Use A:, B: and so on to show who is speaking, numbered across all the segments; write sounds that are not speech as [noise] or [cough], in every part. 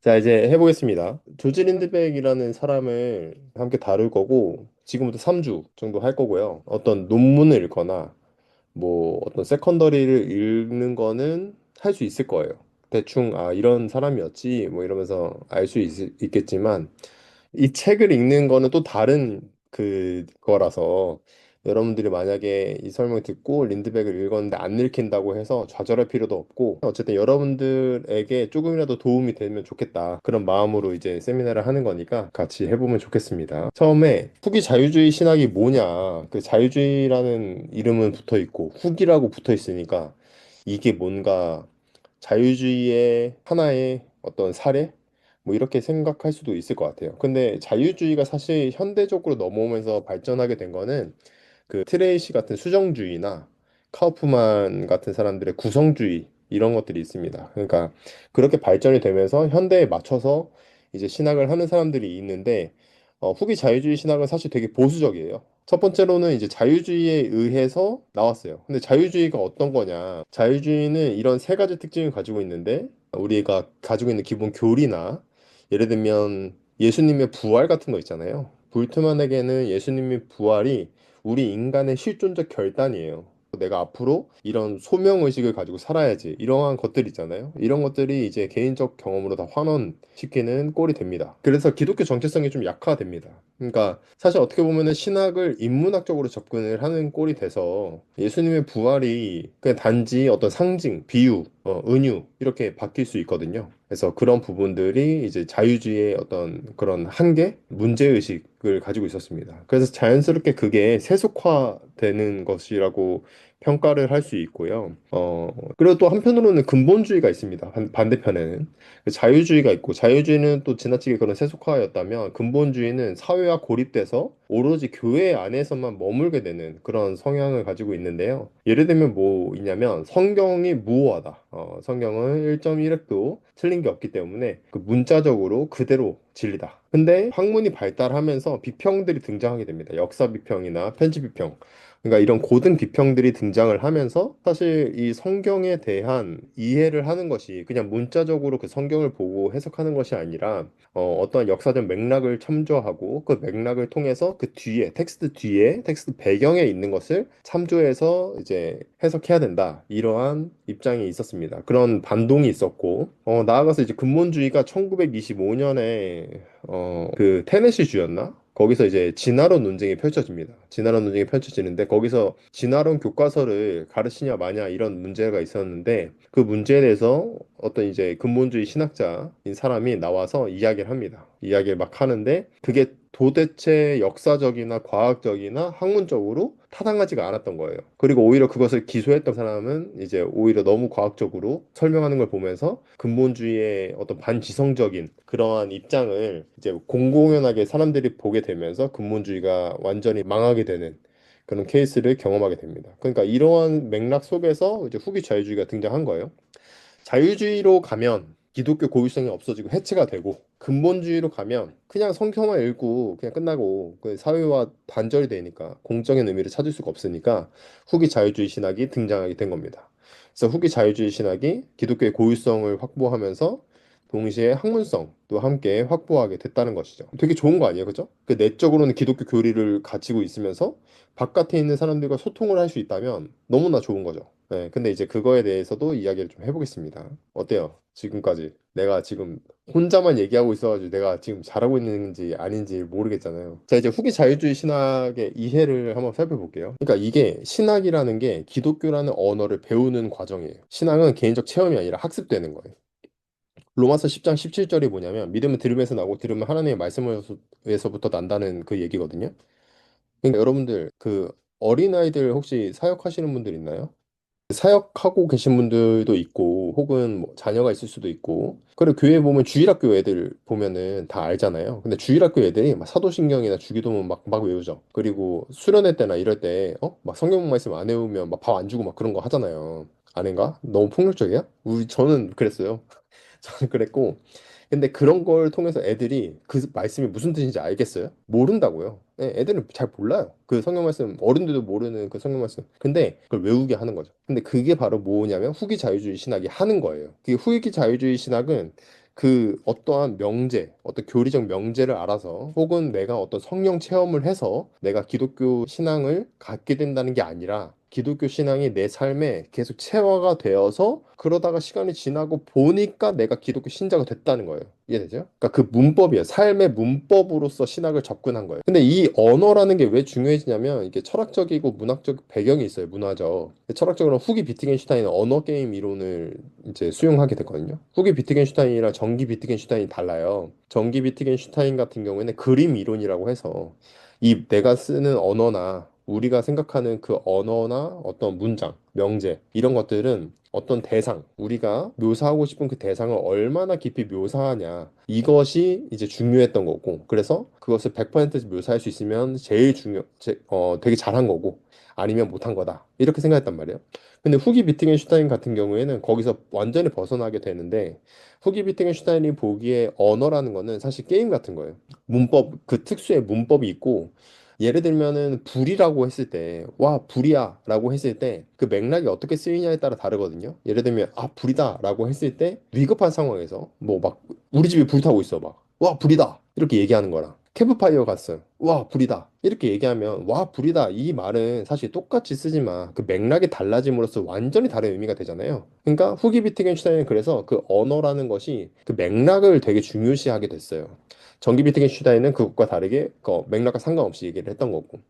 A: 자, 이제 해보겠습니다. 조지 린드백이라는 사람을 함께 다룰 거고, 지금부터 3주 정도 할 거고요. 어떤 논문을 읽거나, 뭐, 어떤 세컨더리를 읽는 거는 할 수 있을 거예요. 대충, 아, 이런 사람이었지, 뭐 이러면서 알 수 있겠지만, 이 책을 읽는 거는 또 다른 그거라서 여러분들이 만약에 이 설명 듣고 린드백을 읽었는데 안 읽힌다고 해서 좌절할 필요도 없고 어쨌든 여러분들에게 조금이라도 도움이 되면 좋겠다 그런 마음으로 이제 세미나를 하는 거니까 같이 해보면 좋겠습니다. 처음에 후기 자유주의 신학이 뭐냐 그 자유주의라는 이름은 붙어 있고 후기라고 붙어 있으니까 이게 뭔가 자유주의의 하나의 어떤 사례 뭐 이렇게 생각할 수도 있을 것 같아요. 근데 자유주의가 사실 현대적으로 넘어오면서 발전하게 된 거는 그 트레이시 같은 수정주의나 카우프만 같은 사람들의 구성주의 이런 것들이 있습니다. 그러니까 그렇게 발전이 되면서 현대에 맞춰서 이제 신학을 하는 사람들이 있는데 어, 후기 자유주의 신학은 사실 되게 보수적이에요. 첫 번째로는 이제 자유주의에 의해서 나왔어요. 근데 자유주의가 어떤 거냐? 자유주의는 이런 세 가지 특징을 가지고 있는데 우리가 가지고 있는 기본 교리나 예를 들면 예수님의 부활 같은 거 있잖아요. 볼트만에게는 예수님의 부활이 우리 인간의 실존적 결단이에요. 내가 앞으로 이런 소명 의식을 가지고 살아야지. 이러한 것들 있잖아요. 이런 것들이 이제 개인적 경험으로 다 환원시키는 꼴이 됩니다. 그래서 기독교 정체성이 좀 약화됩니다. 그러니까 사실 어떻게 보면은 신학을 인문학적으로 접근을 하는 꼴이 돼서 예수님의 부활이 그냥 단지 어떤 상징, 비유, 어, 은유 이렇게 바뀔 수 있거든요. 그래서 그런 부분들이 이제 자유주의의 어떤 그런 한계, 문제의식을 가지고 있었습니다. 그래서 자연스럽게 그게 세속화되는 것이라고 평가를 할 수 있고요. 어, 그리고 또 한편으로는 근본주의가 있습니다. 반, 반대편에는. 자유주의가 있고, 자유주의는 또 지나치게 그런 세속화였다면, 근본주의는 사회와 고립돼서 오로지 교회 안에서만 머물게 되는 그런 성향을 가지고 있는데요. 예를 들면 뭐 있냐면, 성경이 무오하다. 어, 성경은 1.1획도 틀린 게 없기 때문에 그 문자적으로 그대로 진리다. 근데 학문이 발달하면서 비평들이 등장하게 됩니다. 역사 비평이나 편집 비평. 그러니까 이런 고등 비평들이 등장을 하면서 사실 이 성경에 대한 이해를 하는 것이 그냥 문자적으로 그 성경을 보고 해석하는 것이 아니라 어, 어떤 역사적 맥락을 첨부하고 그 맥락을 통해서 그 뒤에 텍스트 뒤에 텍스트 배경에 있는 것을 참조해서 이제 해석해야 된다. 이러한 입장이 있었습니다. 그런 반동이 있었고 어, 나아가서 이제 근본주의가 1925년에 어, 그 테네시 주였나? 거기서 이제 진화론 논쟁이 펼쳐집니다. 진화론 논쟁이 펼쳐지는데 거기서 진화론 교과서를 가르치냐 마냐 이런 문제가 있었는데 그 문제에 대해서 어떤 이제 근본주의 신학자인 사람이 나와서 이야기를 합니다. 이야기를 막 하는데 그게 도대체 역사적이나 과학적이나 학문적으로 타당하지가 않았던 거예요. 그리고 오히려 그것을 기소했던 사람은 이제 오히려 너무 과학적으로 설명하는 걸 보면서 근본주의의 어떤 반지성적인 그러한 입장을 이제 공공연하게 사람들이 보게 되면서 근본주의가 완전히 망하게 되는 그런 케이스를 경험하게 됩니다. 그러니까 이러한 맥락 속에서 이제 후기 자유주의가 등장한 거예요. 자유주의로 가면 기독교 고유성이 없어지고 해체가 되고 근본주의로 가면 그냥 성경만 읽고 그냥 끝나고 그 사회와 단절이 되니까 공적인 의미를 찾을 수가 없으니까 후기 자유주의 신학이 등장하게 된 겁니다. 그래서 후기 자유주의 신학이 기독교의 고유성을 확보하면서 동시에 학문성도 함께 확보하게 됐다는 것이죠. 되게 좋은 거 아니에요, 그죠? 그 내적으로는 기독교 교리를 가지고 있으면서 바깥에 있는 사람들과 소통을 할 수 있다면 너무나 좋은 거죠. 네, 근데 이제 그거에 대해서도 이야기를 좀 해보겠습니다. 어때요? 지금까지 내가 지금 혼자만 얘기하고 있어가지고 내가 지금 잘하고 있는지 아닌지 모르겠잖아요. 자, 이제 후기 자유주의 신학의 이해를 한번 살펴볼게요. 그러니까 이게 신학이라는 게 기독교라는 언어를 배우는 과정이에요. 신앙은 개인적 체험이 아니라 학습되는 거예요. 로마서 10장 17절이 뭐냐면 믿음은 들음에서 나고 들음은 하나님의 말씀에서부터 난다는 그 얘기거든요. 그러니까 여러분들 그 어린아이들 혹시 사역하시는 분들 있나요? 사역하고 계신 분들도 있고 혹은 뭐 자녀가 있을 수도 있고 그리고 교회에 보면 주일학교 애들 보면은 다 알잖아요 근데 주일학교 애들이 막 사도신경이나 주기도문 막, 막 외우죠 그리고 수련회 때나 이럴 때 어? 막 성경 말씀 안 외우면 막 밥 안 주고 막 그런 거 하잖아요 아닌가? 너무 폭력적이야? 우리 저는 그랬어요 [laughs] 저는 그랬고 근데 그런 걸 통해서 애들이 그 말씀이 무슨 뜻인지 알겠어요? 모른다고요. 예, 애들은 잘 몰라요. 그 성경 말씀, 어른들도 모르는 그 성경 말씀. 근데 그걸 외우게 하는 거죠. 근데 그게 바로 뭐냐면 후기 자유주의 신학이 하는 거예요. 그 후기 자유주의 신학은 그 어떠한 명제, 어떤 교리적 명제를 알아서 혹은 내가 어떤 성령 체험을 해서 내가 기독교 신앙을 갖게 된다는 게 아니라 기독교 신앙이 내 삶에 계속 체화가 되어서 그러다가 시간이 지나고 보니까 내가 기독교 신자가 됐다는 거예요. 이해되죠? 그러니까 그 문법이에요. 삶의 문법으로서 신학을 접근한 거예요. 근데 이 언어라는 게 왜 중요해지냐면 이게 철학적이고 문학적 배경이 있어요. 문화적. 철학적으로 후기 비트겐슈타인은 언어 게임 이론을 이제 수용하게 됐거든요. 후기 비트겐슈타인이랑 전기 비트겐슈타인이 달라요. 전기 비트겐슈타인 같은 경우에는 그림 이론이라고 해서 이 내가 쓰는 언어나 우리가 생각하는 그 언어나 어떤 문장, 명제 이런 것들은 어떤 대상, 우리가 묘사하고 싶은 그 대상을 얼마나 깊이 묘사하냐 이것이 이제 중요했던 거고 그래서 그것을 100% 묘사할 수 있으면 제일 중요, 제, 어, 되게 잘한 거고 아니면 못한 거다 이렇게 생각했단 말이에요. 근데 후기 비트겐슈타인 같은 경우에는 거기서 완전히 벗어나게 되는데 후기 비트겐슈타인이 보기에 언어라는 거는 사실 게임 같은 거예요. 문법, 그 특수의 문법이 있고 예를 들면은 불이라고 했을 때, 와, 불이야 라고 했을 때 그 맥락이 어떻게 쓰이냐에 따라 다르거든요. 예를 들면, 아, 불이다 라고 했을 때 위급한 상황에서 뭐 막 우리 집이 불타고 있어 막, 와, 불이다 이렇게 얘기하는 거랑 캠프파이어 갔어요. 와, 불이다. 이렇게 얘기하면, 와, 불이다. 이 말은 사실 똑같이 쓰지만 그 맥락이 달라짐으로써 완전히 다른 의미가 되잖아요. 그러니까 후기 비트겐슈타인은 그래서 그 언어라는 것이 그 맥락을 되게 중요시하게 됐어요. 전기 비트겐슈타인은 그것과 다르게 그 맥락과 상관없이 얘기를 했던 거고.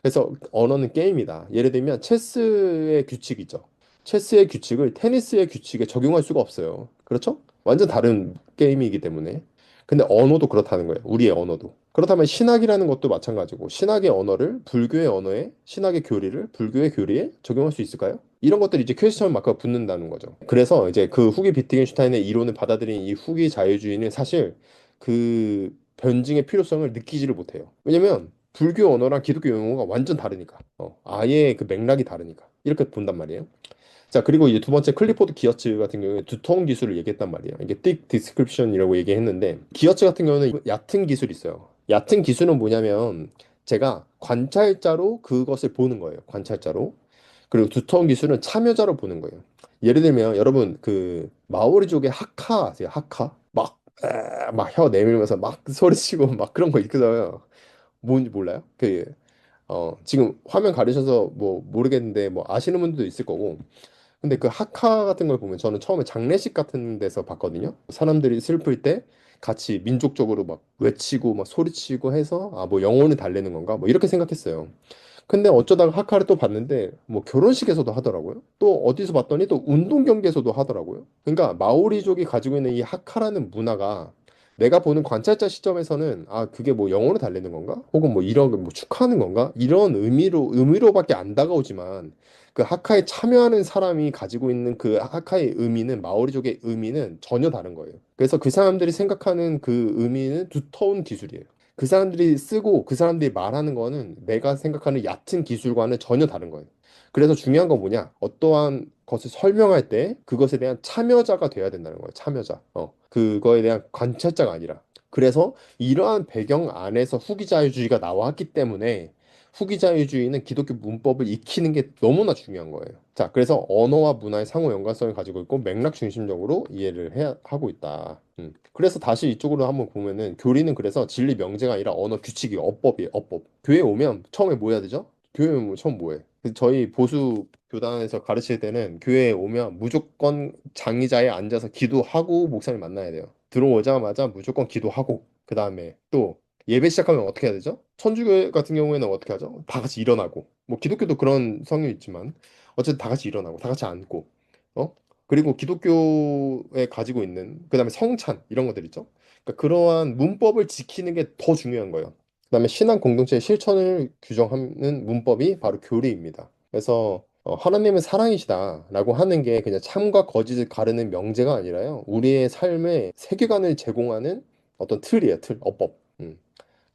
A: 그래서 언어는 게임이다. 예를 들면 체스의 규칙 있죠. 체스의 규칙을 테니스의 규칙에 적용할 수가 없어요. 그렇죠? 완전 다른 게임이기 때문에. 근데 언어도 그렇다는 거예요. 우리의 언어도. 그렇다면 신학이라는 것도 마찬가지고 신학의 언어를 불교의 언어에 신학의 교리를 불교의 교리에 적용할 수 있을까요? 이런 것들이 이제 퀘스천 마크가 붙는다는 거죠. 그래서 이제 그 후기 비트겐슈타인의 이론을 받아들인 이 후기 자유주의는 사실 그 변증의 필요성을 느끼지를 못해요. 왜냐면 불교 언어랑 기독교 용어가 완전 다르니까. 어, 아예 그 맥락이 다르니까. 이렇게 본단 말이에요. 자, 그리고 이제 두 번째 클리포드 기어츠 같은 경우에 두통 기술을 얘기했단 말이에요. 이게 틱 디스크립션이라고 얘기했는데 기어츠 같은 경우는 얕은 기술이 있어요. 얕은 기술은 뭐냐면 제가 관찰자로 그것을 보는 거예요. 관찰자로. 그리고 두터운 기술은 참여자로 보는 거예요. 예를 들면 여러분 그 마오리족의 하카 아세요? 하카? 막 막 혀 내밀면서 막 소리치고 [laughs] 막 그런 거 있거든요. 뭔지 몰라요? 그 어, 지금 화면 가리셔서 뭐 모르겠는데 뭐 아시는 분들도 있을 거고. 근데 그 하카 같은 걸 보면 저는 처음에 장례식 같은 데서 봤거든요. 사람들이 슬플 때 같이 민족적으로 막 외치고 막 소리치고 해서 아 뭐 영혼을 달래는 건가? 뭐 이렇게 생각했어요. 근데 어쩌다가 하카를 또 봤는데 뭐 결혼식에서도 하더라고요. 또 어디서 봤더니 또 운동 경기에서도 하더라고요. 그러니까 마오리족이 가지고 있는 이 하카라는 문화가 내가 보는 관찰자 시점에서는 아 그게 뭐 영어로 달리는 건가? 혹은 뭐 이런 뭐 축하하는 건가? 이런 의미로 의미로밖에 안 다가오지만 그 하카에 참여하는 사람이 가지고 있는 그 하카의 의미는 마오리족의 의미는 전혀 다른 거예요. 그래서 그 사람들이 생각하는 그 의미는 두터운 기술이에요. 그 사람들이 쓰고 그 사람들이 말하는 거는 내가 생각하는 얕은 기술과는 전혀 다른 거예요. 그래서 중요한 건 뭐냐? 어떠한 것을 설명할 때 그것에 대한 참여자가 돼야 된다는 거예요. 참여자. 어. 그거에 대한 관찰자가 아니라. 그래서 이러한 배경 안에서 후기자유주의가 나왔기 때문에 후기자유주의는 기독교 문법을 익히는 게 너무나 중요한 거예요. 자, 그래서 언어와 문화의 상호 연관성을 가지고 있고 맥락 중심적으로 이해를 해야 하고 있다. 음. 그래서 다시 이쪽으로 한번 보면은 교리는 그래서 진리 명제가 아니라 언어 규칙이 어법이에요. 어법. 교회 오면 처음에 뭐 해야 되죠? 교회 오면 처음 뭐 해? 저희 보수 교단에서 가르칠 때는 교회에 오면 무조건 장의자에 앉아서 기도하고 목사님 만나야 돼요. 들어오자마자 무조건 기도하고 그 다음에 또 예배 시작하면 어떻게 해야 되죠? 천주교 같은 경우에는 어떻게 하죠? 다 같이 일어나고 뭐 기독교도 그런 성향이 있지만 어쨌든 다 같이 일어나고 다 같이 앉고 어? 그리고 기독교에 가지고 있는 그다음에 성찬 이런 것들 있죠. 그러니까 그러한 문법을 지키는 게 더 중요한 거예요. 그다음에 신앙 공동체의 실천을 규정하는 문법이 바로 교리입니다. 그래서 어, 하나님은 사랑이시다라고 하는 게 그냥 참과 거짓을 가르는 명제가 아니라요. 우리의 삶의 세계관을 제공하는 어떤 틀이에요, 틀, 어법. 음.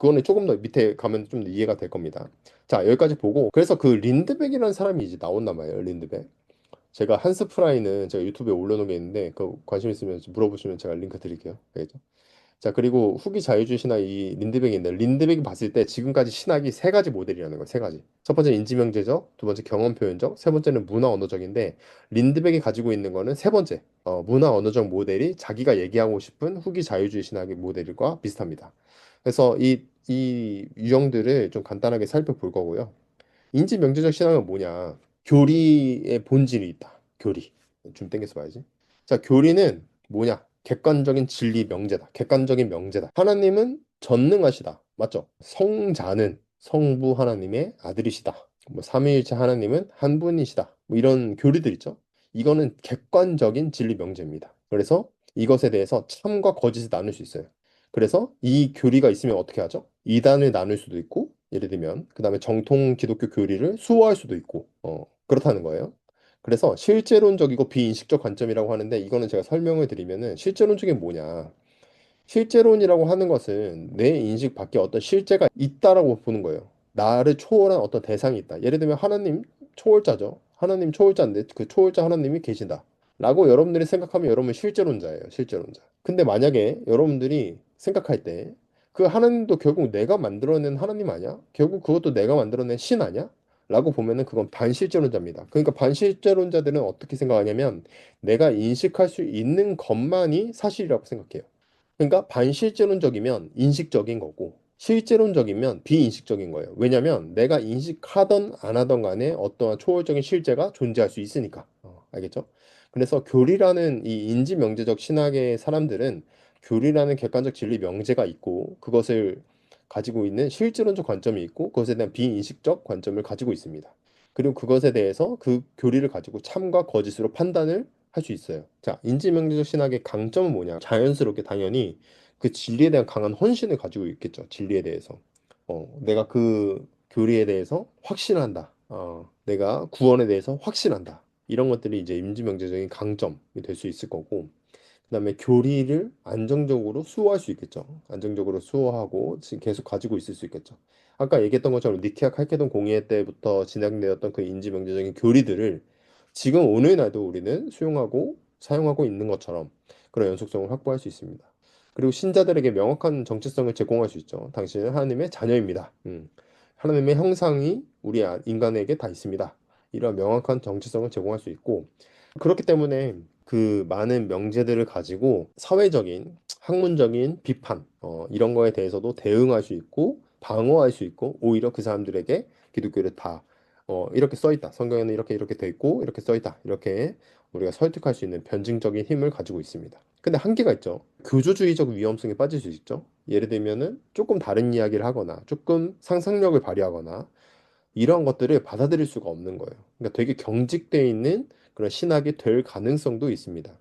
A: 그거는 조금 더 밑에 가면 좀더 이해가 될 겁니다. 자, 여기까지 보고 그래서 그 린드백이라는 사람이 이제 나온단 말이에요, 린드백. 제가 한스 프라이는 제가 유튜브에 올려놓은 게 있는데 그 관심 있으면 물어보시면 제가 링크 드릴게요. 알겠죠? 자, 그리고 후기 자유주의 신학 이 린드백인데 린드백이 봤을 때 지금까지 신학이 세 가지 모델이라는 거예요. 세 가지. 첫 번째 인지명제적, 두 번째 경험 표현적, 세 번째는 문화 언어적인데 린드백이 가지고 있는 거는 세 번째. 어, 문화 언어적 모델이 자기가 얘기하고 싶은 후기 자유주의 신학의 모델과 비슷합니다. 그래서 이, 이 유형들을 좀 간단하게 살펴볼 거고요. 인지 명제적 신학은 뭐냐? 교리의 본질이 있다. 교리. 좀 땡겨서 봐야지. 자, 교리는 뭐냐? 객관적인 진리 명제다. 객관적인 명제다. 하나님은 전능하시다. 맞죠? 성자는 성부 하나님의 아들이시다. 뭐 삼위일체 하나님은 한 분이시다. 뭐 이런 교리들 있죠. 이거는 객관적인 진리 명제입니다. 그래서 이것에 대해서 참과 거짓을 나눌 수 있어요. 그래서 이 교리가 있으면 어떻게 하죠? 이단을 나눌 수도 있고, 예를 들면, 그 다음에 정통 기독교 교리를 수호할 수도 있고, 어, 그렇다는 거예요. 그래서 실제론적이고 비인식적 관점이라고 하는데 이거는 제가 설명을 드리면은 실제론적인 뭐냐? 실제론이라고 하는 것은 내 인식 밖에 어떤 실제가 있다라고 보는 거예요. 나를 초월한 어떤 대상이 있다. 예를 들면 하나님 초월자죠. 하나님 초월자인데 그 초월자 하나님이 계신다. 라고 여러분들이 생각하면 여러분 실제론자예요. 실제론자. 근데 만약에 여러분들이 생각할 때 그 하나님도 결국 내가 만들어낸 하나님 아니야? 결국 그것도 내가 만들어낸 신 아니야? 라고 보면은 그건 반실제론자입니다. 그러니까 반실제론자들은 어떻게 생각하냐면 내가 인식할 수 있는 것만이 사실이라고 생각해요. 그러니까 반실제론적이면 인식적인 거고 실제론적이면 비인식적인 거예요. 왜냐면 내가 인식하던 안 하던 간에 어떠한 초월적인 실제가 존재할 수 있으니까. 어, 알겠죠? 그래서 교리라는 이 인지명제적 신학의 사람들은 교리라는 객관적 진리 명제가 있고 그것을 가지고 있는 실제론적 관점이 있고 그것에 대한 비인식적 관점을 가지고 있습니다. 그리고 그것에 대해서 그 교리를 가지고 참과 거짓으로 판단을 할 수 있어요. 자, 인지명제적 신학의 강점은 뭐냐? 자연스럽게 당연히 그 진리에 대한 강한 헌신을 가지고 있겠죠. 진리에 대해서. 어, 내가 그 교리에 대해서 확신한다. 어, 내가 구원에 대해서 확신한다. 이런 것들이 이제 인지명제적인 강점이 될 수 있을 거고. 그다음에 교리를 안정적으로 수호할 수 있겠죠. 안정적으로 수호하고 계속 가지고 있을 수 있겠죠. 아까 얘기했던 것처럼 니케아 칼케돈 공의회 때부터 진행되었던 그 인지 명제적인 교리들을 지금 오늘날도 우리는 수용하고 사용하고 있는 것처럼 그런 연속성을 확보할 수 있습니다. 그리고 신자들에게 명확한 정체성을 제공할 수 있죠. 당신은 하나님의 자녀입니다. 음. 하나님의 형상이 우리 아, 인간에게 다 있습니다. 이런 명확한 정체성을 제공할 수 있고 그렇기 때문에 그 많은 명제들을 가지고 사회적인 학문적인 비판 어, 이런 거에 대해서도 대응할 수 있고 방어할 수 있고 오히려 그 사람들에게 기독교를 다 어, 이렇게 써 있다. 성경에는 이렇게 이렇게 돼 있고 이렇게 써 있다. 이렇게 우리가 설득할 수 있는 변증적인 힘을 가지고 있습니다. 근데 한계가 있죠. 교조주의적 위험성에 빠질 수 있죠. 예를 들면은 조금 다른 이야기를 하거나 조금 상상력을 발휘하거나 이런 것들을 받아들일 수가 없는 거예요. 그러니까 되게 경직돼 있는 그런 신학이 될 가능성도 있습니다.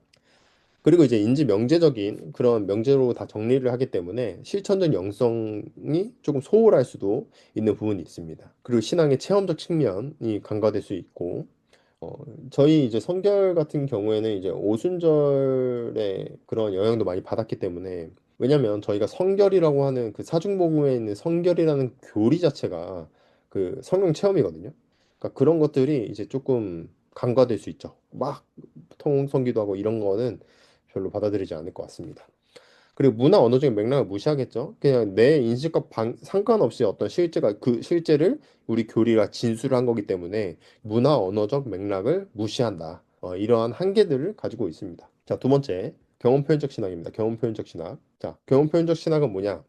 A: 그리고 이제 인지 명제적인 그런 명제로 다 정리를 하기 때문에 실천적 영성이 조금 소홀할 수도 있는 부분이 있습니다. 그리고 신앙의 체험적 측면이 간과될 수 있고, 어, 저희 이제 성결 같은 경우에는 이제 오순절의 그런 영향도 많이 받았기 때문에, 왜냐면 저희가 성결이라고 하는 그 사중복음에 있는 성결이라는 교리 자체가 그 성령 체험이거든요. 그러니까 그런 것들이 이제 조금 간과될 수 있죠. 막 통성기도 하고 이런 거는 별로 받아들이지 않을 것 같습니다. 그리고 문화 언어적인 맥락을 무시하겠죠. 그냥 내 인식과 방, 상관없이 어떤 실제가 그 실제를 우리 교리가 진술을 한 거기 때문에 문화 언어적 맥락을 무시한다. 어, 이러한 한계들을 가지고 있습니다. 자, 두 번째 경험 표현적 신학입니다. 경험 표현적 신학. 자, 경험 표현적 신학은 뭐냐?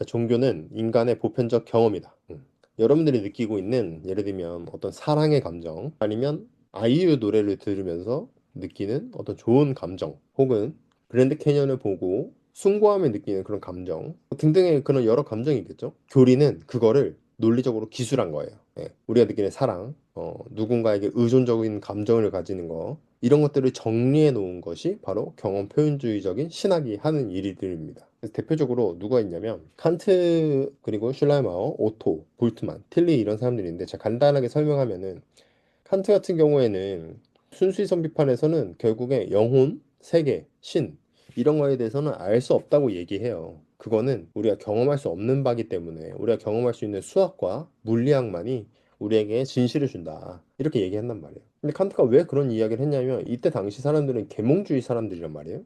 A: 자, 종교는 인간의 보편적 경험이다. 음. 여러분들이 느끼고 있는 예를 들면 어떤 사랑의 감정 아니면 아이유 노래를 들으면서 느끼는 어떤 좋은 감정 혹은 그랜드 캐년을 보고 숭고함을 느끼는 그런 감정 등등의 그런 여러 감정이 있겠죠. 교리는 그거를 논리적으로 기술한 거예요. 예, 우리가 느끼는 사랑, 어, 누군가에게 의존적인 감정을 가지는 거 이런 것들을 정리해 놓은 것이 바로 경험 표현주의적인 신학이 하는 일들입니다. 그래서 대표적으로 누가 있냐면 칸트 그리고 슐라이마어, 오토, 볼트만, 틸리 이런 사람들인데 제가 간단하게 설명하면은 칸트 같은 경우에는 순수이성 비판에서는 결국에 영혼, 세계, 신 이런 거에 대해서는 알 수 없다고 얘기해요. 그거는 우리가 경험할 수 없는 바기 때문에 우리가 경험할 수 있는 수학과 물리학만이 우리에게 진실을 준다. 이렇게 얘기한단 말이에요. 근데 칸트가 왜 그런 이야기를 했냐면 이때 당시 사람들은 계몽주의 사람들이란 말이에요.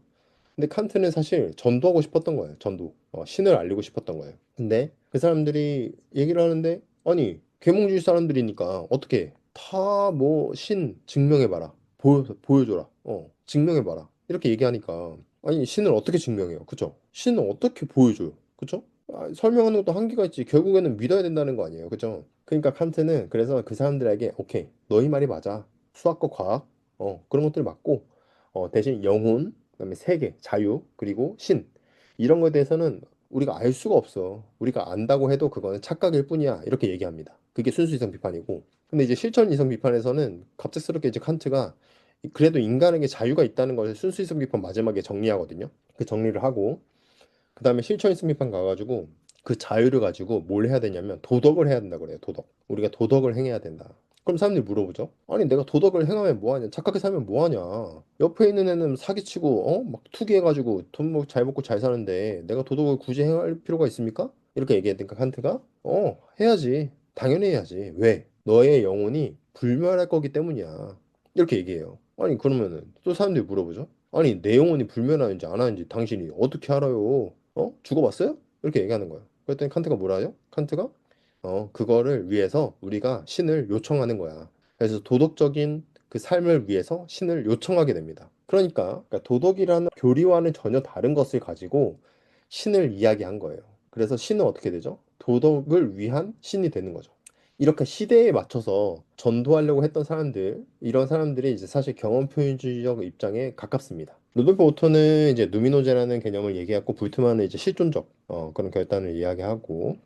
A: 근데 칸트는 사실 전도하고 싶었던 거예요. 전도. 어, 신을 알리고 싶었던 거예요. 근데 그 사람들이 얘기를 하는데 아니 계몽주의 사람들이니까 어떻게 다 뭐 신 증명해봐라. 보여, 보여줘라. 어, 증명해봐라. 이렇게 얘기하니까 아니 신을 어떻게 증명해요? 그쵸? 신을 어떻게 보여줘요? 그쵸? 아, 설명하는 것도 한계가 있지. 결국에는 믿어야 된다는 거 아니에요. 그죠? 그러니까 칸트는 그래서 그 사람들에게 오케이 너희 말이 맞아. 수학과 과학 어, 그런 것들이 맞고 어, 대신 영혼 그다음에 세계, 자유, 그리고 신 이런 거에 대해서는 우리가 알 수가 없어. 우리가 안다고 해도 그거는 착각일 뿐이야. 이렇게 얘기합니다. 그게 순수 이성 비판이고. 근데 이제 실천 이성 비판에서는 갑작스럽게 이제 칸트가 그래도 인간에게 자유가 있다는 것을 순수 이성 비판 마지막에 정리하거든요. 그 정리를 하고 그다음에 실천 이성 비판 가 가지고 그 자유를 가지고 뭘 해야 되냐면 도덕을 해야 된다 그래요. 도덕. 우리가 도덕을 행해야 된다. 그럼 사람들이 물어보죠. 아니 내가 도덕을 행하면 뭐하냐? 착하게 살면 뭐하냐? 옆에 있는 애는 사기치고 어? 막 투기해가지고 돈잘 먹고 잘 사는데 내가 도덕을 굳이 행할 필요가 있습니까? 이렇게 얘기했으니까 칸트가 어 해야지. 당연히 해야지. 왜? 너의 영혼이 불멸할 거기 때문이야. 이렇게 얘기해요. 아니 그러면은 또 사람들이 물어보죠. 아니 내 영혼이 불멸하는지 안 하는지 당신이 어떻게 알아요? 어? 죽어봤어요? 이렇게 얘기하는 거야. 그랬더니 칸트가 뭐라 하죠? 칸트가 어, 그거를 위해서 우리가 신을 요청하는 거야. 그래서 도덕적인 그 삶을 위해서 신을 요청하게 됩니다. 그러니까, 그러니까 도덕이라는 교리와는 전혀 다른 것을 가지고 신을 이야기한 거예요. 그래서 신은 어떻게 되죠? 도덕을 위한 신이 되는 거죠. 이렇게 시대에 맞춰서 전도하려고 했던 사람들, 이런 사람들이 이제 사실 경험 표현주의적 입장에 가깝습니다. 루돌프 오토는 이제 누미노제라는 개념을 얘기하고 불트만은 이제 실존적 어, 그런 결단을 이야기하고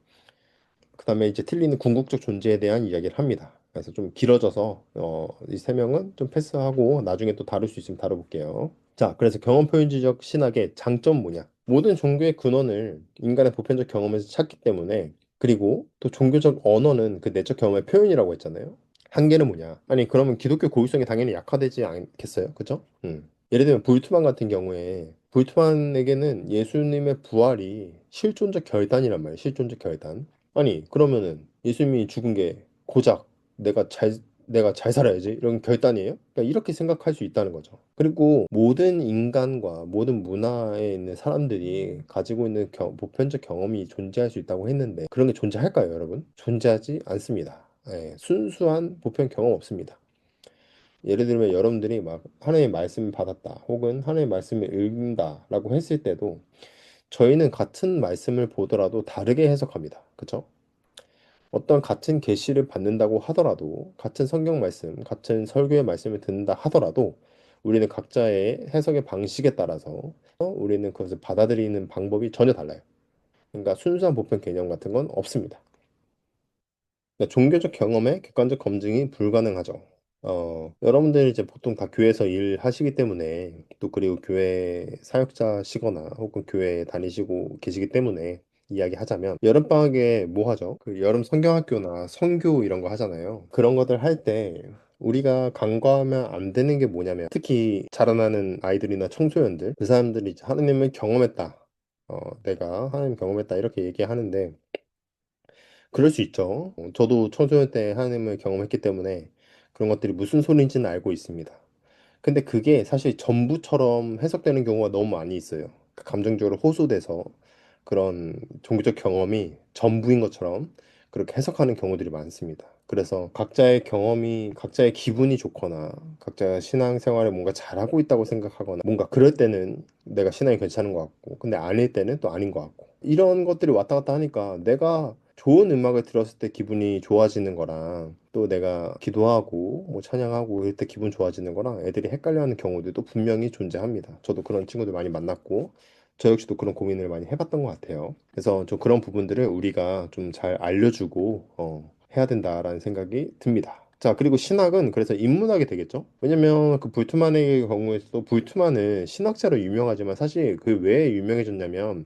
A: 그 다음에 이제 틀리는 궁극적 존재에 대한 이야기를 합니다. 그래서 좀 길어져서 어, 이 세 명은 좀 패스하고 나중에 또 다룰 수 있으면 다뤄볼게요. 자, 그래서 경험 표현주의적 신학의 장점 뭐냐? 모든 종교의 근원을 인간의 보편적 경험에서 찾기 때문에 그리고 또 종교적 언어는 그 내적 경험의 표현이라고 했잖아요. 한계는 뭐냐? 아니 그러면 기독교 고유성이 당연히 약화되지 않겠어요? 그죠? 음. 예를 들면 볼트만 같은 경우에 볼트만에게는 예수님의 부활이 실존적 결단이란 말이에요. 실존적 결단. 아니, 그러면은 예수님이 죽은 게 고작 내가 잘, 내가 잘 살아야지 이런 결단이에요? 그러니까 이렇게 생각할 수 있다는 거죠. 그리고 모든 인간과 모든 문화에 있는 사람들이 가지고 있는 겨- 보편적 경험이 존재할 수 있다고 했는데 그런 게 존재할까요, 여러분? 존재하지 않습니다. 예, 순수한 보편 경험 없습니다. 예를 들면 여러분들이 막 하나님의 말씀을 받았다 혹은 하나님의 말씀을 읽는다라고 했을 때도 저희는 같은 말씀을 보더라도 다르게 해석합니다. 그쵸? 어떤 같은 계시를 받는다고 하더라도 같은 성경 말씀, 같은 설교의 말씀을 듣는다 하더라도 우리는 각자의 해석의 방식에 따라서 어, 우리는 그것을 받아들이는 방법이 전혀 달라요. 그러니까 순수한 보편 개념 같은 건 없습니다. 그러니까 종교적 경험의 객관적 검증이 불가능하죠. 어, 여러분들이 이제 보통 다 교회에서 일하시기 때문에 또 그리고 교회 사역자시거나 혹은 교회 다니시고 계시기 때문에 이야기하자면 여름방학에 뭐 하죠? 그 여름 성경학교나 성교 이런 거 하잖아요. 그런 것들 할 때 우리가 간과하면 안 되는 게 뭐냐면 특히 자라나는 아이들이나 청소년들 그 사람들이 이제 하나님을 경험했다. 어, 내가 하나님 경험했다 이렇게 얘기하는데 그럴 수 있죠. 어, 저도 청소년 때 하나님을 경험했기 때문에 그런 것들이 무슨 소리인지는 알고 있습니다. 근데 그게 사실 전부처럼 해석되는 경우가 너무 많이 있어요. 그 감정적으로 호소돼서 그런 종교적 경험이 전부인 것처럼 그렇게 해석하는 경우들이 많습니다. 그래서 각자의 경험이, 각자의 기분이 좋거나, 각자가 신앙생활에 뭔가 잘하고 있다고 생각하거나, 뭔가 그럴 때는 내가 신앙이 괜찮은 것 같고, 근데 아닐 때는 또 아닌 것 같고. 이런 것들이 왔다 갔다 하니까 내가 좋은 음악을 들었을 때 기분이 좋아지는 거랑 또 내가 기도하고 뭐 찬양하고 이럴 때 기분 좋아지는 거랑 애들이 헷갈려하는 경우들도 분명히 존재합니다. 저도 그런 친구들 많이 만났고 저 역시도 그런 고민을 많이 해봤던 것 같아요. 그래서 좀 그런 부분들을 우리가 좀 잘 알려주고 어, 해야 된다라는 생각이 듭니다. 자, 그리고 신학은 그래서 인문학이 되겠죠? 왜냐면 그 불트만의 경우에서도 불트만은 신학자로 유명하지만 사실 그 왜 유명해졌냐면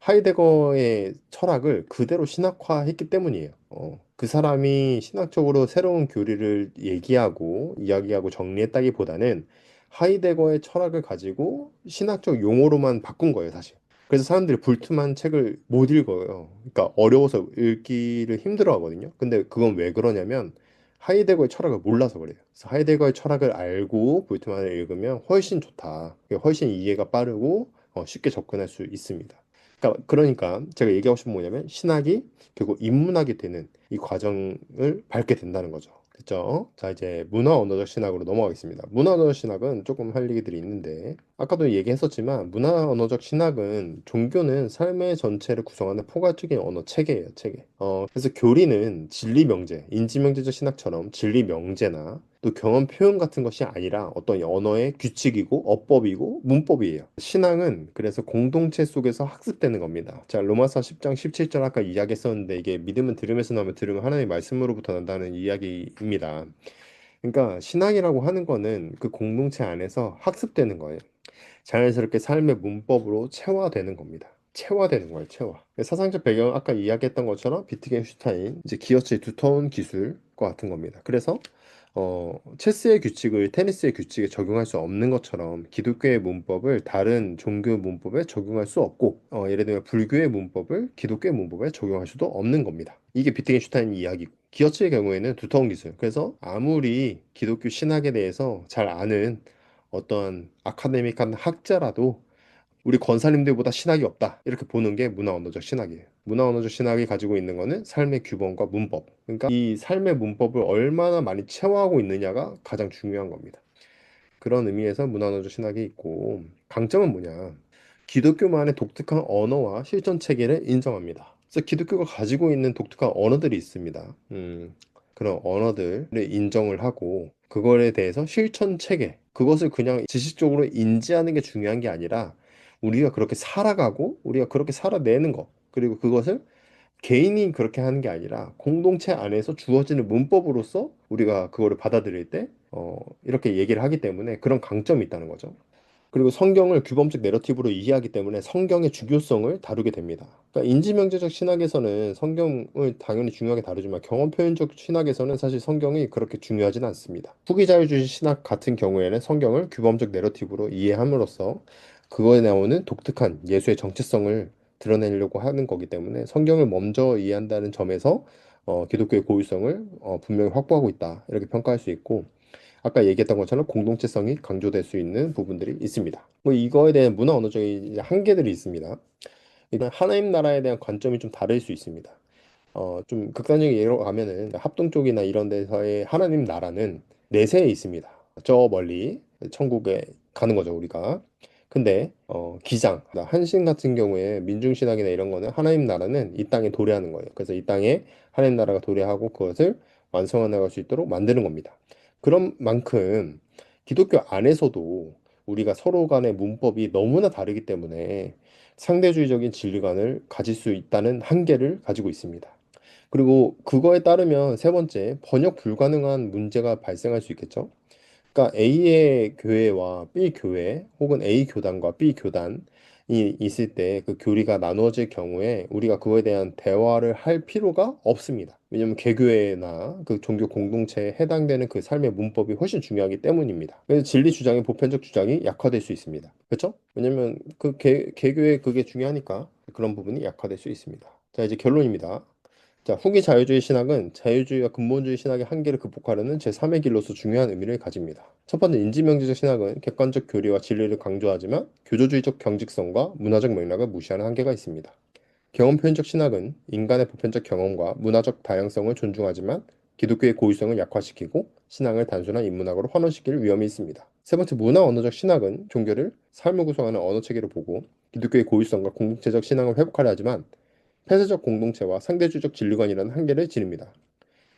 A: 하이데거의 철학을 그대로 신학화했기 때문이에요. 어, 그 사람이 신학적으로 새로운 교리를 얘기하고 이야기하고 정리했다기보다는 하이데거의 철학을 가지고 신학적 용어로만 바꾼 거예요, 사실. 그래서 사람들이 볼트만 책을 못 읽어요. 그러니까 어려워서 읽기를 힘들어 하거든요. 근데 그건 왜 그러냐면 하이데거의 철학을 몰라서 그래요. 그래서 하이데거의 철학을 알고 볼트만을 읽으면 훨씬 좋다. 훨씬 이해가 빠르고 어, 쉽게 접근할 수 있습니다. 그러니까, 그러니까 제가 얘기하고 싶은 건 뭐냐면 신학이 결국 인문학이 되는 이 과정을 밟게 된다는 거죠. 됐죠? 자, 이제 문화 언어적 신학으로 넘어가겠습니다. 문화 언어적 신학은 조금 할 얘기들이 있는데, 아까도 얘기했었지만, 문화 언어적 신학은 종교는 삶의 전체를 구성하는 포괄적인 언어 체계예요, 체계. 어, 그래서 교리는 진리 명제, 인지 명제적 신학처럼 진리 명제나 또 경험 표현 같은 것이 아니라 어떤 언어의 규칙이고 어법이고 문법이에요. 신앙은 그래서 공동체 속에서 학습되는 겁니다. 자, 로마서 10장 17절 아까 이야기했었는데 이게 믿음은 들음에서 나면 들음은 하나님의 말씀으로부터 난다는 이야기입니다. 그러니까 신앙이라고 하는 거는 그 공동체 안에서 학습되는 거예요. 자연스럽게 삶의 문법으로 체화되는 겁니다. 체화되는 거예요, 체화. 사상적 배경 아까 이야기했던 것처럼 비트겐슈타인 이제 기어츠의 두터운 기술과 같은 겁니다. 그래서 어, 체스의 규칙을 테니스의 규칙에 적용할 수 없는 것처럼 기독교의 문법을 다른 종교 문법에 적용할 수 없고 어, 예를 들면 불교의 문법을 기독교의 문법에 적용할 수도 없는 겁니다. 이게 비트겐슈타인 이야기고 기어츠의 경우에는 두터운 기술. 그래서 아무리 기독교 신학에 대해서 잘 아는 어떤 아카데믹한 학자라도 우리 권사님들보다 신학이 없다. 이렇게 보는 게 문화 언어적 신학이에요. 문화 언어적 신학이 가지고 있는 거는 삶의 규범과 문법. 그러니까 이 삶의 문법을 얼마나 많이 체화하고 있느냐가 가장 중요한 겁니다. 그런 의미에서 문화 언어적 신학이 있고 강점은 뭐냐? 기독교만의 독특한 언어와 실천 체계를 인정합니다. 그래서 기독교가 가지고 있는 독특한 언어들이 있습니다. 음, 그런 언어들을 인정을 하고 그거에 대해서 실천 체계, 그것을 그냥 지식적으로 인지하는 게 중요한 게 아니라 우리가 그렇게 살아가고 우리가 그렇게 살아내는 것 그리고 그것을 개인이 그렇게 하는 게 아니라 공동체 안에서 주어지는 문법으로서 우리가 그거를 받아들일 때 어, 이렇게 얘기를 하기 때문에 그런 강점이 있다는 거죠. 그리고 성경을 규범적 내러티브로 이해하기 때문에 성경의 중요성을 다루게 됩니다. 그러니까 인지명제적 신학에서는 성경을 당연히 중요하게 다루지만 경험 표현적 신학에서는 사실 성경이 그렇게 중요하지는 않습니다. 후기자유주의 신학 같은 경우에는 성경을 규범적 내러티브로 이해함으로써 그거에 나오는 독특한 예수의 정체성을 드러내려고 하는 거기 때문에 성경을 먼저 이해한다는 점에서 어, 기독교의 고유성을 어, 분명히 확보하고 있다 이렇게 평가할 수 있고 아까 얘기했던 것처럼 공동체성이 강조될 수 있는 부분들이 있습니다. 뭐 이거에 대한 문화 언어적인 한계들이 있습니다. 일단 하나님 나라에 대한 관점이 좀 다를 수 있습니다. 어, 좀 극단적인 예로 가면은 합동 쪽이나 이런 데서의 하나님 나라는 내세에 있습니다. 저 멀리 천국에 가는 거죠, 우리가. 근데 어, 기장, 한신 같은 경우에 민중신학이나 이런 거는 하나님 나라는 이 땅에 도래하는 거예요. 그래서 이 땅에 하나님 나라가 도래하고 그것을 완성해 나갈 수 있도록 만드는 겁니다. 그런 만큼 기독교 안에서도 우리가 서로 간의 문법이 너무나 다르기 때문에 상대주의적인 진리관을 가질 수 있다는 한계를 가지고 있습니다. 그리고 그거에 따르면 세 번째, 번역 불가능한 문제가 발생할 수 있겠죠. 그러니까 A의 교회와 B 교회 혹은 A 교단과 B 교단이 있을 때 그 교리가 나누어질 경우에 우리가 그거에 대한 대화를 할 필요가 없습니다. 왜냐하면 개교회나 그 종교 공동체에 해당되는 그 삶의 문법이 훨씬 중요하기 때문입니다. 그래서 진리 주장의 보편적 주장이 약화될 수 있습니다. 그렇죠? 왜냐하면 그 개, 개교회 그게 중요하니까 그런 부분이 약화될 수 있습니다. 자, 이제 결론입니다. 자, 후기 자유주의 신학은 자유주의와 근본주의 신학의 한계를 극복하려는 제3의 길로서 중요한 의미를 가집니다. 첫 번째 인지명제적 신학은 객관적 교리와 진리를 강조하지만 교조주의적 경직성과 문화적 맥락을 무시하는 한계가 있습니다. 경험 표현적 신학은 인간의 보편적 경험과 문화적 다양성을 존중하지만 기독교의 고유성을 약화시키고 신앙을 단순한 인문학으로 환원시킬 위험이 있습니다. 세 번째 문화 언어적 신학은 종교를 삶을 구성하는 언어 체계로 보고 기독교의 고유성과 공동체적 신앙을 회복하려 하지만 폐쇄적 공동체와 상대주의적 진리관이라는 한계를 지닙니다.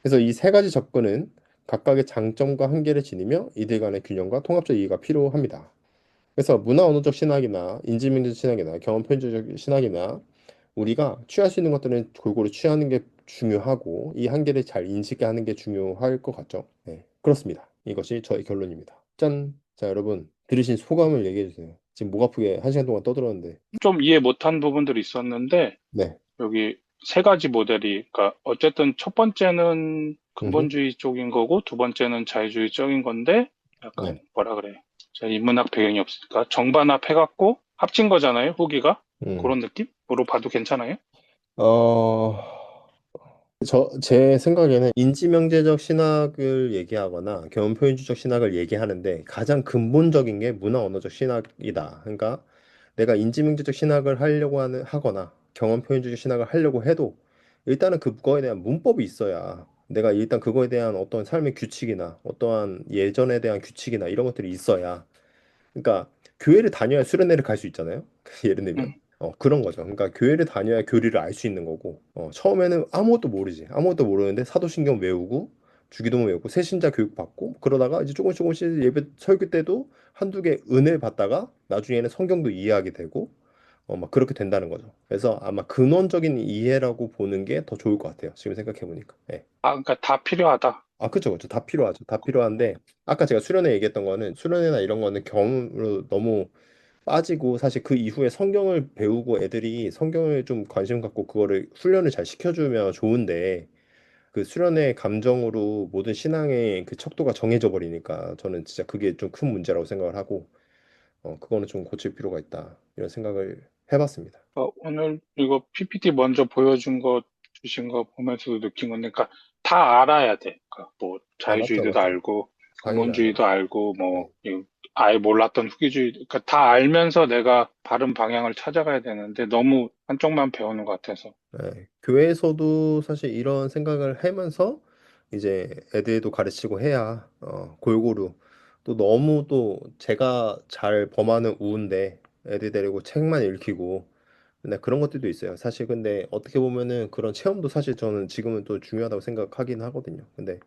A: 그래서 이 세 가지 접근은 각각의 장점과 한계를 지니며 이들 간의 균형과 통합적 이해가 필요합니다. 그래서 문화 언어적 신학이나 인지민주적 신학이나 경험 표현적 신학이나 우리가 취할 수 있는 것들은 골고루 취하는 게 중요하고 이 한계를 잘 인식하는 게 중요할 것 같죠. 네, 그렇습니다. 이것이 저의 결론입니다. 짠! 자, 여러분 들으신 소감을 얘기해 주세요. 지금 목 아프게 한 시간 동안 떠들었는데.
B: 좀 이해 못한 부분들이 있었는데
A: 네.
B: 여기 세 가지 모델이 그러니까 어쨌든 첫 번째는 근본주의 쪽인 거고 두 번째는 자유주의적인 건데 약간
A: 네.
B: 뭐라 그래 자 인문학 배경이 없으니까 정반합 해갖고 합친 거잖아요 후기가
A: 음.
B: 그런 느낌으로 봐도 괜찮아요?
A: 어, 저, 제 생각에는 인지명제적 신학을 얘기하거나 경험 표현주적 신학을 얘기하는데 가장 근본적인 게 문화 언어적 신학이다. 그러니까 내가 인지명제적 신학을 하려고 하는 하거나 경험 표현주의 신학을 하려고 해도 일단은 그거에 대한 문법이 있어야 내가 일단 그거에 대한 어떤 삶의 규칙이나 어떠한 예전에 대한 규칙이나 이런 것들이 있어야 그러니까 교회를 다녀야 수련회를 갈 수 있잖아요. [laughs] 예를 들면
B: 음.
A: 어, 그런 거죠. 그러니까 교회를 다녀야 교리를 알 수 있는 거고 어, 처음에는 아무것도 모르지. 아무것도 모르는데 사도신경 외우고 주기도문 외우고 새신자 교육 받고 그러다가 이제 조금씩 조금씩 예배 설교 때도 한두 개 은혜 받다가 나중에는 성경도 이해하게 되고 어, 막 그렇게 된다는 거죠. 그래서 아마 근원적인 이해라고 보는 게 더 좋을 것 같아요. 지금 생각해 보니까. 예.
B: 아, 그러니까 다 필요하다.
A: 아, 그쵸, 그쵸. 다 필요하죠. 다 필요한데, 아까 제가 수련회 얘기했던 거는, 수련회나 이런 거는 경험으로 너무 빠지고, 사실 그 이후에 성경을 배우고 애들이 성경을 좀 관심 갖고 그거를 훈련을 잘 시켜주면 좋은데, 그 수련회 감정으로 모든 신앙의 그 척도가 정해져 버리니까, 저는 진짜 그게 좀 큰 문제라고 생각을 하고, 어, 그거는 좀 고칠 필요가 있다. 이런 생각을 해봤습니다.
B: 어, 오늘 이거 PPT 먼저 보여준 거 주신 거 보면서도 느낀 건데, 그러니까 다 알아야 돼. 그러니까 뭐
A: 아,
B: 자유주의도
A: 맞죠.
B: 알고, 근본주의도 알고. 뭐 이- 아예 몰랐던 후기주의, 그러니까 다 알면서 내가 바른 방향을 찾아가야 되는데 너무 한쪽만 배우는 것 같아서.
A: 네, 교회에서도 사실 이런 생각을 하면서 이제 애들도 가르치고 해야 어, 골고루 또 너무 또 제가 잘 범하는 우인데 애들 데리고 책만 읽히고 근데 그런 것들도 있어요. 사실 근데 어떻게 보면은 그런 체험도 사실 저는 지금은 또 중요하다고 생각하긴 하거든요. 근데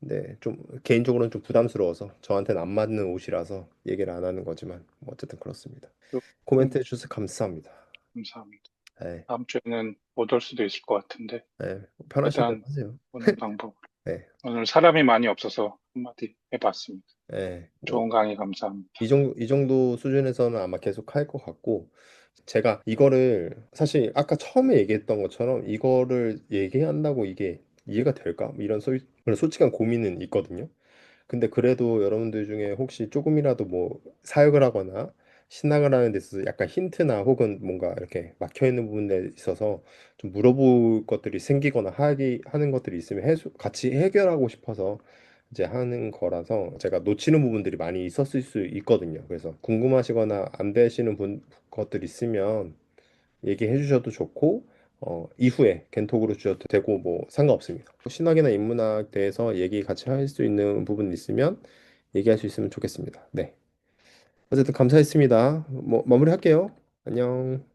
A: 근데 좀 개인적으로는 좀 부담스러워서 저한테는 안 맞는 옷이라서 얘기를 안 하는 거지만 뭐 어쨌든 그렇습니다. 코멘트 해주셔서 감사합니다.
B: 감사합니다.
A: 네,
B: 다음 주에는 못 올 수도 있을 것 같은데,
A: 네, 편하신 대로
B: 일단
A: 하세요.
B: 오는 [laughs] 방법.
A: 네.
B: 오늘 사람이 많이 없어서 한마디 해봤습니다.
A: 네, 뭐,
B: 좋은 강의 감사합니다.
A: 이 정도, 이 정도 수준에서는 아마 계속 할 것 같고, 제가 이거를 사실 아까 처음에 얘기했던 것처럼 이거를 얘기한다고 이게 이해가 될까? 뭐 이런 소, 그런 솔직한 고민은 있거든요. 근데 그래도 여러분들 중에 혹시 조금이라도 뭐 사역을 하거나 신학을 하는 데 있어서 약간 힌트나 혹은 뭔가 이렇게 막혀 있는 부분에 있어서 좀 물어볼 것들이 생기거나 하기 하는 것들이 있으면 해소, 같이 해결하고 싶어서 이제 하는 거라서 제가 놓치는 부분들이 많이 있었을 수 있거든요. 그래서 궁금하시거나 안 되시는 분 것들 있으면 얘기해 주셔도 좋고 어, 이후에 겐톡으로 주셔도 되고 뭐 상관없습니다. 신학이나 인문학 대해서 얘기 같이 할 수 있는 부분 있으면 얘기할 수 있으면 좋겠습니다. 네. 어쨌든 감사했습니다. 뭐 마무리할게요. 안녕.